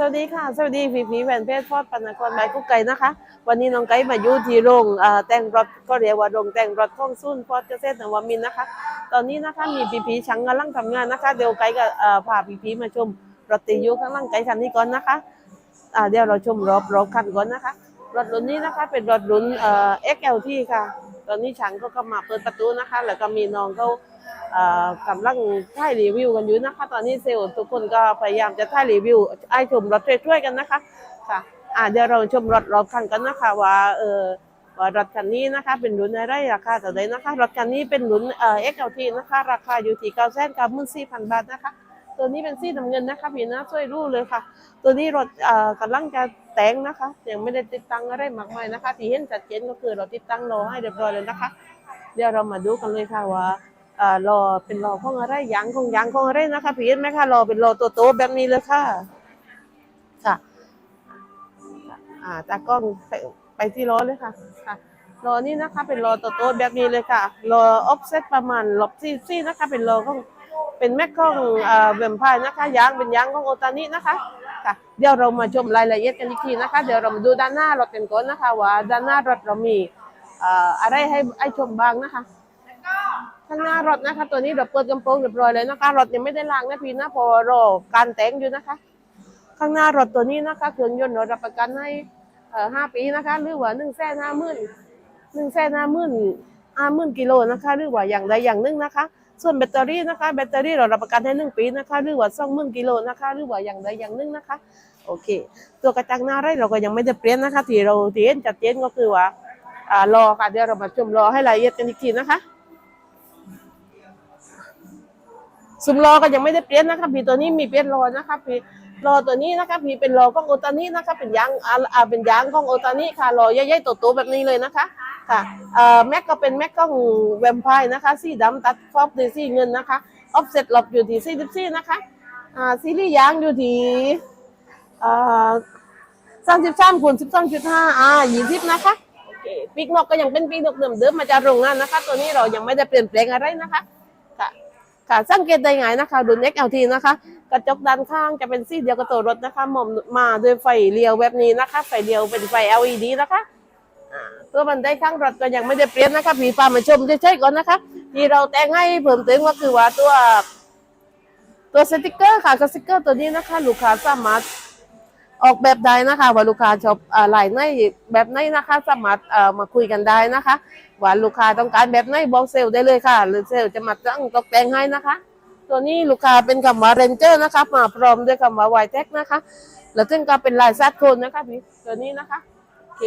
สวัสดีค่ะ สวัสดีพีพีแฟนเพจฟอดปนกรบายกุ๊กไก่นะคะ วันนี้น้องไก่มาอยู่ที่โรงแต่งรถก็เรียกว่าโรงแต่งรถของซุนฟอดเกษตรนวมินนะคะ ตอนนี้นะคะมีพีพีช่างกำลังทำงานนะคะ เดี๋ยวไก่ก็พาพีพีมาชมรถตียู่ข้างล่างไก่คันนี้ก่อนนะคะเดี๋ยวเราชมรอบรอบคันก่อนนะคะ รถรุ่นนี้นะคะเป็นรถรุ่นเอ่อ XLT ค่ะ ตอนนี้ช่างก็เข้ามาเปิดประตูนะคะ แล้วก็มีน้องเขา กำลังถ่ายรีวิวกันอยู่นะคะ ตอนนี้เซลล์ทุกคนก็พยายามจะถ่ายรีวิวไอ้ชมรถช่วยๆกันนะคะค่ะอ่าเดี๋ยวเราชมรถรอบคันกันนะคะว่าเออว่ารถคันนี้นะคะ เป็นรุ่นอะไรราคาเท่าไหร่นะคะรถคันนี้เป็นรุ่นเอ่อ XLT นะคะ ราคาอยู่ที่9 9 9 4 0 0 0บาทนะคะ ตัวนี้เป็นสีน้ำเงินนะคะพี่นะช่วยรู้เลยค่ะ ตัวนี้รถเอ่อกำลังจะแต่งนะคะยังไม่ได้ติดตั้งอะไรมากมายนะคะ ที่เห็นชัดเจนก็คือเราติดตั้งรอให้เรียบร้อยเลยนะคะ เดี๋ยวเรามาดูกันเลยค่ะว่า รอเป็นรอของอะไรยางของยางของอะไรนะคะพี่เห็นไหมคะรอเป็นรอตัวโตแบบนี้เลยค่ะ ค่ะ อ่าตากล้องไปไปที่รอเลยค่ะค่ะรอนี่นะคะเป็นรอตัวโตแบบนี้เลยค่ะรอออฟเซตประมาณลบซี่ซี่นะคะ เป็นรอของเป็นแม็กของอ่าแวมพร์นะคะยางเป็นยางของโอตานินะคะค่ะเดี๋ยวเรามาชมรายละเอียดกันอีกทีนะคะ เดี๋ยวเรามาดูด้านหน้ารถกันก่อนนะคะ ว่าด้านหน้ารถเรามีอ่าอะไรให้ให้ชมบ้างนะคะ ข้างหน้ารถนะคะ ตัวนี้เราเปิดกระโปรงเรียบร้อยเลยนะคะรถยังไม่ได้ล้างนะพี่นะพอรอการแต่งอยู่นะคะ ข้างหน้ารถตัวนี้นะคะเครื่องยนต์เรารับประกันให้ห้าปีนะคะ หรือว่าหนึ่งแสนห้าหมื่นหนึ่งแสนห้าหมื่นห้าหมื่นกิโลนะคะ หรือว่าอย่างใดอย่างหนึ่งนะคะ ส่วนแบตเตอรี่นะคะ แบตเตอรี่เรารับประกันให้หนึ่งปีนะคะ หรือว่าสองหมื่นกิโลนะคะ หรือว่าอย่างใดอย่างหนึ่งนะคะ โอเค ตัวกระจังหน้าไรเราก็ยังไม่ได้เปลี่ยนนะคะ ที่เราที่เห็นชัดเจนก็คือว่าอ่ารอค่ะเดี๋ยวเรามาชมรอให้รายละเอียดกันอีกทีนะคะ ซุมล้อก็ยังไม่ได้เปลี่ยนนะคะพี่ตัวนี้มีเปลี่ยนล้อนะคะพี่ล้อตัวนี้นะคะพี่เป็นล้อของโอตานินะคะเป็นยางอ่าเป็นยางของโอตานิค่ะล้อใหญ่ๆโตๆแบบนี้เลยนะคะค่ะเอ่อแม็กก็เป็นแม็กของแวมไพร์นะคะสีดำตัดฟอบด้วยสีเงินนะคะออฟเซ็ตหลบอยู่ที่ 44 นะคะอ่าซีรีส์ยางอยู่ที่อ่า33คูณ12.5อ่า20นะคะโอเคปีกนกก็ยังเป็นปีกนกเดิมๆมาจากโรงงานนะคะ ตัวนี้เรายังไม่ได้เปลี่ยนแปลงอะไรนะคะค่ะ ค่ะสังเกตได้ไงนะคะรุ่น XLT นะคะ กระจกด้านข้างจะเป็นสีเดียวกับตัวรถนะคะหมอมมาด้วยไฟเลี้ยวแบบนี้นะคะ ไฟเลี้ยวเป็นไฟ LED นะคะตัวบันไดข้างรถก็ยังไม่ได้เปลี่ยนนะคะผีฟ้ามาชมเฉยๆก่อนนะคะ ที่เราแต่งให้เพิ่มเติมก็คือว่าตัวตัวสติกเกอร์ค่ะสติกเกอร์ตัวนี้นะคะ ลูกค้าสามารถ ออกแบบได้นะคะว่าลูกค้าชอบอ่าลายไหนแบบไหนนะคะ สามารถเอ่อมาคุยกันได้นะคะ ว่าลูกค้าต้องการแบบไหนบอกเซลล์ได้เลยค่ะ หรือเซลล์จะมาตั้งตกแต่งให้นะคะ ตัวนี้ลูกค้าเป็นคำว่าเรนเจอร์นะคะมาพร้อมด้วยคำว่าไวเทคนะคะ แล้วซึ่งก็เป็นลายซัดโคนนะคะพี่ตัวนี้นะคะโอเค